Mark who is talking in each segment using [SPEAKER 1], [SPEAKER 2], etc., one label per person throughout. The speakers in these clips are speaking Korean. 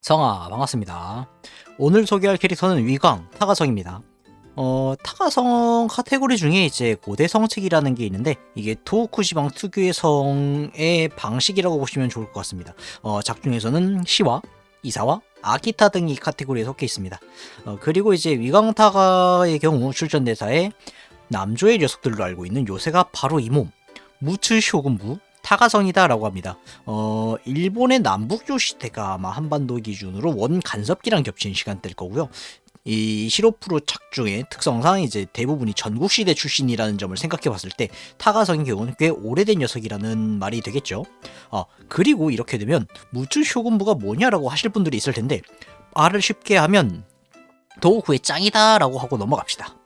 [SPEAKER 1] 성아 반갑습니다. 오늘 소개할 캐릭터는 위광 타가성입니다. 어, 타가성 카테고리 중에 이제 고대 성책이라는 게 있는데 이게 토호쿠시방 특유의 성의 방식이라고 보시면 좋을 것 같습니다. 어, 작중에서는 시와 이사와 아기타 등이 카테고리에 속해 있습니다. 어, 그리고 이제 위광타가의 경우 출전 대사에 남조의 녀석들로 알고 있는 요새가 바로 이 몸 무츠 쇼군부 타가성이다라고 합니다. 어, 일본의 남북조 시대가 아마 한반도 기준으로 원 간섭기랑 겹친 시간대일 거고요. 이 시로프로 작중의 특성상 이제 대부분이 전국 시대 출신이라는 점을 생각해 봤을 때 타가성의 경우는 꽤 오래된 녀석이라는 말이 되겠죠. 어, 그리고 이렇게 되면 무츠 쇼군부가 뭐냐라고 하실 분들이 있을 텐데 말을 쉽게 하면 도구의 짱이다라고 하고 넘어갑시다.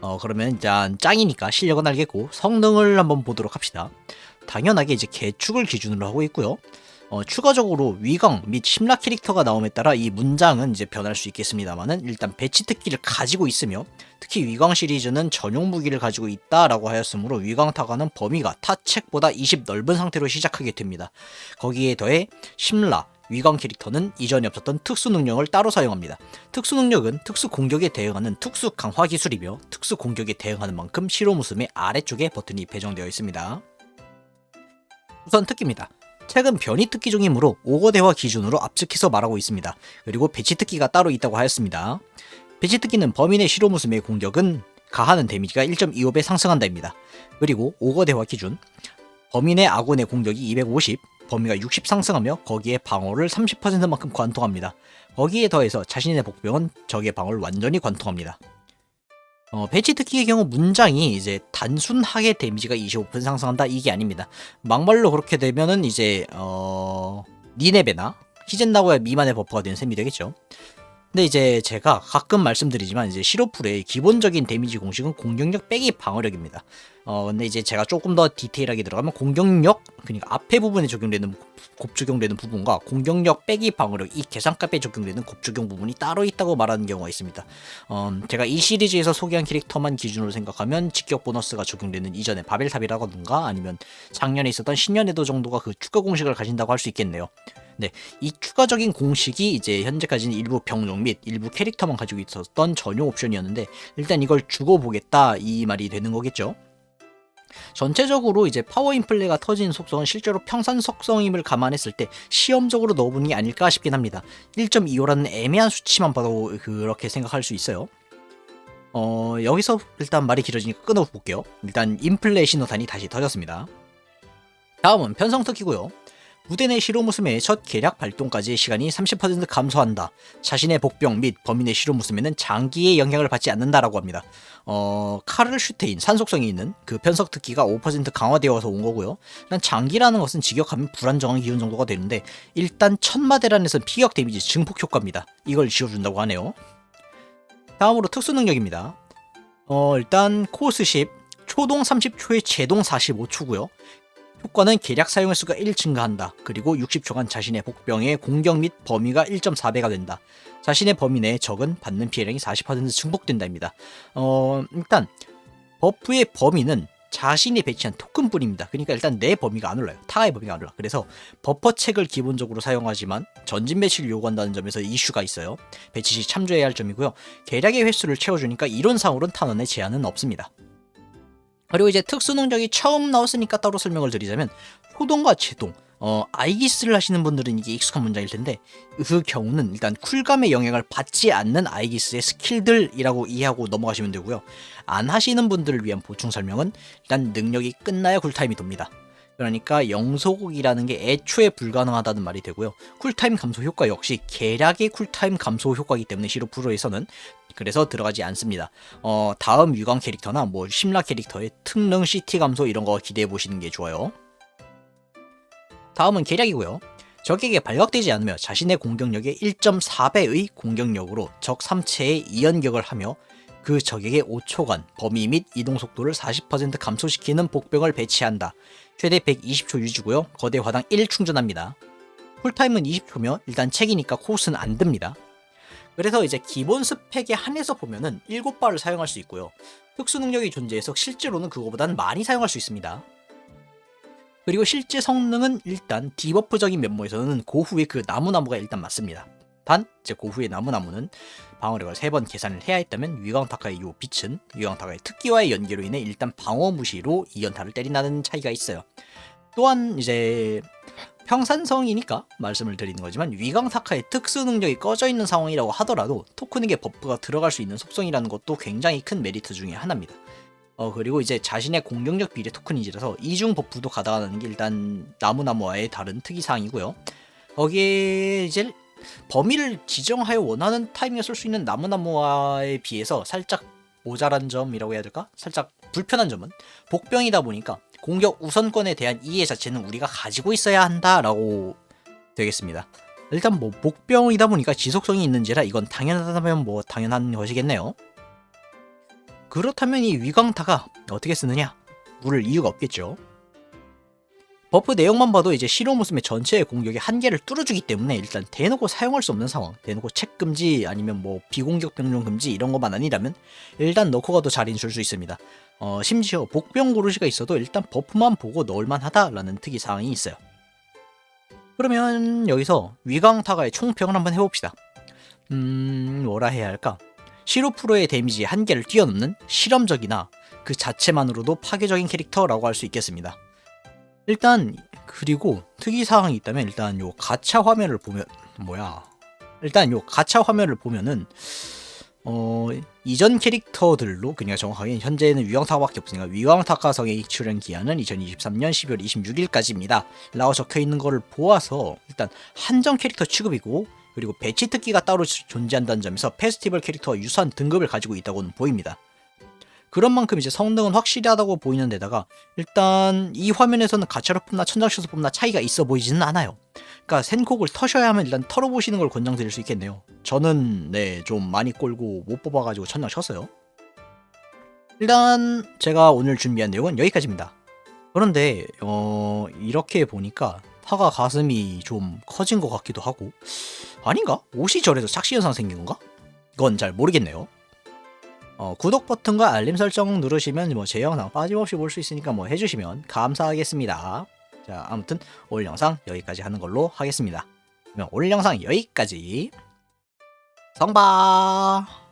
[SPEAKER 1] 어, 그러면 일단 짱이니까 실력은 알겠고 성능을 한번 보도록 합시다. 당연하게 이제 개축을 기준으로 하고 있고요. 어, 추가적으로 위강 및 심라 캐릭터가 나옴에 따라 이 문장은 이제 변할 수 있겠습니다만은 일단 배치 특기를 가지고 있으며 특히 위강 시리즈는 전용 무기를 가지고 있다라고 하였으므로 위강 타가는 범위가 타 책보다 20 넓은 상태로 시작하게 됩니다. 거기에 더해 심라 위강 캐릭터는 이전에 없었던 특수 능력을 따로 사용합니다. 특수 능력은 특수 공격에 대응하는 특수 강화 기술이며 특수 공격에 대응하는 만큼 시로 무슴의 아래쪽에 버튼이 배정되어 있습니다. 우선 특기입니다. 책은 변이 특기 중이므로 오거대화 기준으로 압축해서 말하고 있습니다. 그리고 배치 특기가 따로 있다고 하였습니다. 배치 특기는 범인의 시로무스의 공격은 가하는 데미지가 1.25배 상승한다입니다. 그리고 오거대화 기준 범인의 아군의 공격이 250, 범위가 60 상승하며 거기에 방어를 30%만큼 관통합니다. 거기에 더해서 자신의 복병은 적의 방어를 완전히 관통합니다. 어, 배치 특기의 경우 문장이 이제 단순하게 데미지가 25% 상승한다 이게 아닙니다. 막말로 그렇게 되면은 이제 어 니네베나 히젠나고야 미만의 버퍼가 되는 셈이 되겠죠. 근데 이제 제가 가끔 말씀드리지만 이제 시로풀의 기본적인 데미지 공식은 공격력 빼기 방어력입니다. 어 근데 이제 제가 조금 더 디테일하게 들어가면 공격력 그러니까 앞에 부분에 적용되는 곱 적용되는 부분과 공격력 빼기 방어력 이 계산값에 적용되는 곱 적용 부분이 따로 있다고 말하는 경우가 있습니다. 어 제가 이 시리즈에서 소개한 캐릭터만 기준으로 생각하면 직격 보너스가 적용되는 이전의 바벨탑이라던가 아니면 작년에 있었던 신년에도 정도가 그 추가 공식을 가진다고 할 수 있겠네요. 네, 이 추가적인 공식이 이제 현재까지는 일부 병력 및 일부 캐릭터만 가지고 있었던 전용 옵션이었는데 일단 이걸 주고 보겠다 이 말이 되는 거겠죠. 전체적으로 이제 파워 인플레가 터진 속성은 실제로 평산 속성임을 감안했을 때 시험적으로 넣어본 게 아닐까 싶긴 합니다. 1.25라는 애매한 수치만 봐도 그렇게 생각할 수 있어요. 어, 여기서 일단 말이 길어지니까 끊어볼게요. 일단 인플레 신호탄이 다시 터졌습니다. 다음은 편성 특기고요. 무대 내 시로무스메의 첫 계략 발동까지의 시간이 30% 감소한다. 자신의 복병 및 범인의 시로무스메는 장기의 영향을 받지 않는다라고 합니다. 어, 카를 슈테인 산속성이 있는 그 편석 특기가 5% 강화되어서 온 거고요. 일단 장기라는 것은 직역하면 불안정한 기운 정도가 되는데 일단 천마대란에서는 피격 데미지 증폭 효과입니다. 이걸 지어준다고 하네요. 다음으로 특수 능력입니다. 어, 일단 코스 10, 초동 30초에 제동 45초고요. 효과는 계략 사용 횟 수가 1 증가한다. 그리고 60초간 자신의 복병의 공격 및 범위가 1.4배가 된다. 자신의 범위 내에 적은 받는 피해량이 40% 증폭된다입니다. 어, 일단 버프의 범위는 자신이 배치한 토큰뿐입니다. 그러니까 일단 내 범위가 안 올라요. 타의 범위가 안 올라. 그래서 버퍼 책을 기본적으로 사용하지만 전진 배치를 요구한다는 점에서 이슈가 있어요. 배치 시 참조해야 할 점이고요. 계략의 횟수를 채워주니까 이론상으로는 탄원에 제한은 없습니다. 그리고 이제 특수 능력이 처음 나왔으니까 따로 설명을 드리자면 효동과 제동 어, 아이기스를 하시는 분들은 이게 익숙한 문장일 텐데 그 경우는 일단 쿨감의 영향을 받지 않는 아이기스의 스킬들이라고 이해하고 넘어가시면 되고요. 안 하시는 분들을 위한 보충 설명은 일단 능력이 끝나야 쿨타임이 돕니다. 그러니까 영소국이라는 게 애초에 불가능하다는 말이 되고요. 쿨타임 감소 효과 역시 계략의 쿨타임 감소 효과이기 때문에 시로 프로에서는 그래서 들어가지 않습니다. 어, 다음 유광 캐릭터나 뭐 심라 캐릭터의 특능 CT 감소 이런 거 기대해 보시는 게 좋아요. 다음은 계략이고요. 적에게 발각되지 않으며 자신의 공격력의 1.4배의 공격력으로 적 3체에 이연격을 하며 그 적에게 5초간 범위 및 이동 속도를 40% 감소시키는 복병을 배치한다. 최대 120초 유지고요. 거대 화당 1 충전합니다. 쿨타임은 20초며 일단 책이니까 코스는 안 듭니다. 그래서 이제 기본 스펙에 한해서 보면은 7발을 사용할 수 있고요. 특수 능력이 존재해서 실제로는 그거보다는 많이 사용할 수 있습니다. 그리고 실제 성능은 일단 디버프적인 면모에서는 고후의 그 나무나무가 일단 맞습니다. 단 이제 고후의 나무나무는 방어력을 세번 계산을 해야 했다면 위광타카의 요 빛은 위광타카의 특기와의 연계로 인해 일단 방어 무시로 이 연타를 때린다는 차이가 있어요. 또한 이제 평산성이니까 말씀을 드리는 거지만 위광타카의 특수 능력이 꺼져 있는 상황이라고 하더라도 토큰에게 버프가 들어갈 수 있는 속성이라는 것도 굉장히 큰 메리트 중에 하나입니다. 어 그리고 이제 자신의 공격력 비례 토큰이지라서 이중 버프도 가다가는 게 일단 나무나무와의 다른 특이 사항이고요. 거기에 이제 범위를 지정하여 원하는 타이밍에 쓸 수 있는 나무나무와에 비해서 살짝 모자란 점이라고 해야 될까? 살짝 불편한 점은 복병이다 보니까 공격 우선권에 대한 이해 자체는 우리가 가지고 있어야 한다라고 되겠습니다. 일단 뭐 복병이다 보니까 지속성이 있는지라 이건 당연하다면 뭐 당연한 것이겠네요. 그렇다면 이 위광타가 어떻게 쓰느냐? 물을 이유가 없겠죠. 버프 내용만 봐도 이제 실로 무스의 전체의 공격의 한계를 뚫어주기 때문에 일단 대놓고 사용할 수 없는 상황, 대놓고 책 금지 아니면 뭐 비공격 병력 금지 이런 것만 아니라면 일단 넣고 가도 잘 인술 수 있습니다. 어, 심지어 복병 고르시가 있어도 일단 버프만 보고 넣을만 하다라는 특이 사항이 있어요. 그러면 여기서 위광타가의 총평을 한번 해봅시다. 음, 뭐라 해야 할까? 시로 프로의 데미지 한계를 뛰어넘는 실험적이나 그 자체만으로도 파괴적인 캐릭터라고 할 수 있겠습니다. 일단 그리고 특이 사항이 있다면 일단 요 가차 화면을 보면 뭐야? 일단 요 가차 화면을 보면은 어 이전 캐릭터들로 그냥 정확하게 현재는 위왕타카밖에 없으니까 위왕타카성의 출연 기한은 2023년 12월 26일까지입니다. 라고 적혀 있는 거를 보아서 일단 한정 캐릭터 취급이고 그리고 배치 특기가 따로 존재한다는 점에서 페스티벌 캐릭터와 유사한 등급을 가지고 있다고는 보입니다. 그런 만큼 이제 성능은 확실하다고 보이는 데다가 일단 이 화면에서는 가차로 뽑나 천장쇼에서 뽑나 차이가 있어 보이지는 않아요. 그러니까 센콕을 터셔야 하면 일단 털어보시는 걸 권장드릴 수 있겠네요. 저는 네 좀 많이 꼴고 못 뽑아가지고 천장 쳤어요. 일단 제가 오늘 준비한 내용은 여기까지입니다. 그런데 어 이렇게 보니까 타가 가슴이 좀 커진 것 같기도 하고 아닌가? 옷이 저래서 착시 현상 생긴 건가? 이건 잘 모르겠네요. 어, 구독 버튼과 알림 설정 누르시면 뭐 제 영상 빠짐없이 볼 수 있으니까 뭐 해주시면 감사하겠습니다. 자 아무튼 오늘 영상 여기까지 하는 걸로 하겠습니다. 그러면 오늘 영상 여기까지 성바